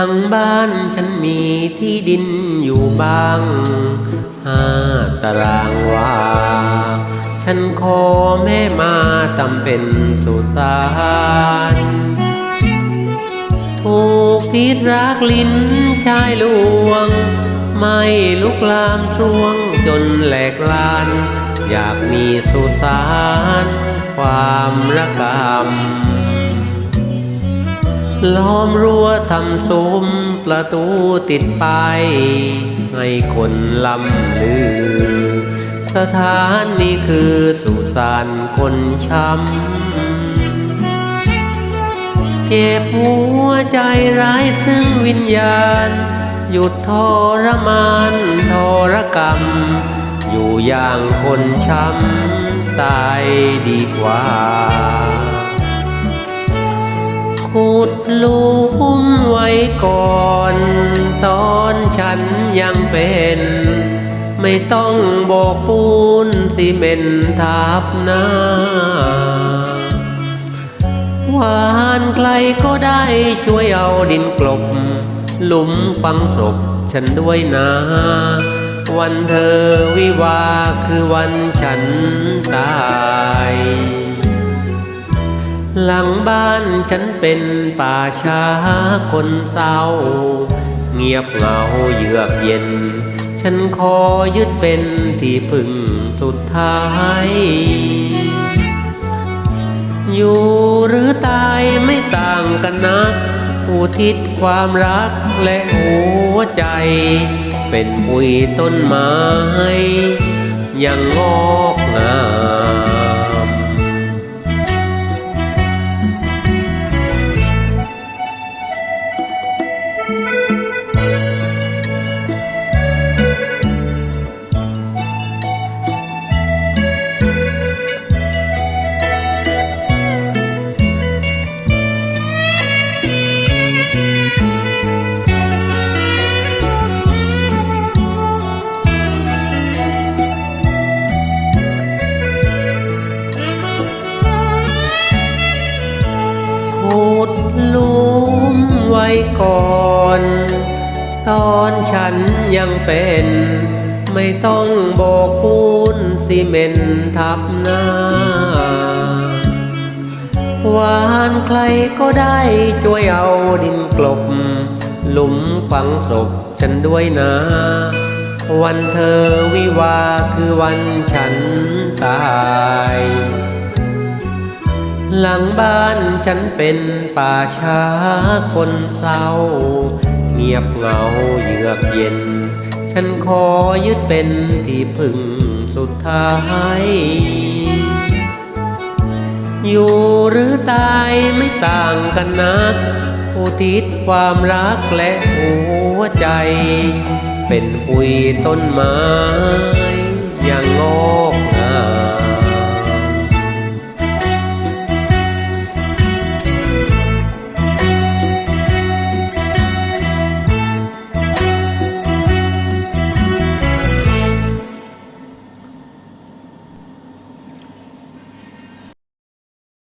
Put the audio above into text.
ลังบ้านฉันมีที่ดินอยู่บางห้าตารางวา ฉันขอแม่มาทำเป็นสุสานถูกพิษรักลิ้นชายลวง ไม่ลุกลามช่วงจนแหลกลาน อยากมีสุสานความระกำ ล้อมรั้วทำซุ้มประตูติดไปายให้คนลำลือ สถานนี้คือสุสานคนช้ำ เจ็บหัวใจร้ายถึงวิญญาณ หยุดทรมานทรกรรม อยู่อย่างคนช้ำตายดีกว่า ขุดลุมไว้ก่อน ตอนฉันยังเป็น ไม่ต้องโบกปูนซีเมนทับหน้า หวานใครก็ได้ช่วยเอาดินกลบ หลุมฝังศพฉันด้วยนะวันเธอวิวาคือวันฉันตาย หลังบ้านฉันเป็นป่าช้าคนเศร้า เงียบเหงาเยือกเย็น ฉันขอยึดเป็นที่พึ่งสุดท้าย อยู่หรือตายไม่ต่างกันนักอุทิศความรักและหัวใจ เป็นปุ๋ยต้นไม้ ยังงอ ก่อน ตอนฉันยังเป็น ไม่ต้องโบกปูนซีเมนทับหน้า หวานใครก็ได้ช่วยเอาดินกลบ หลุมฝังศพฉันด้วยนะวันเธอวิวาคือวันฉันตาย งบ้านฉันเป็นป่าช้าคนเศร้า เงียบเหงาเยือกเย็น ฉันขอยึดเป็นที่พึ่งสุดท้าย อยู่หรือตายไม่ต่างกันนัก อุทิศความรักและหัวใจ เป็นปุยต้นไม้อย่างงอก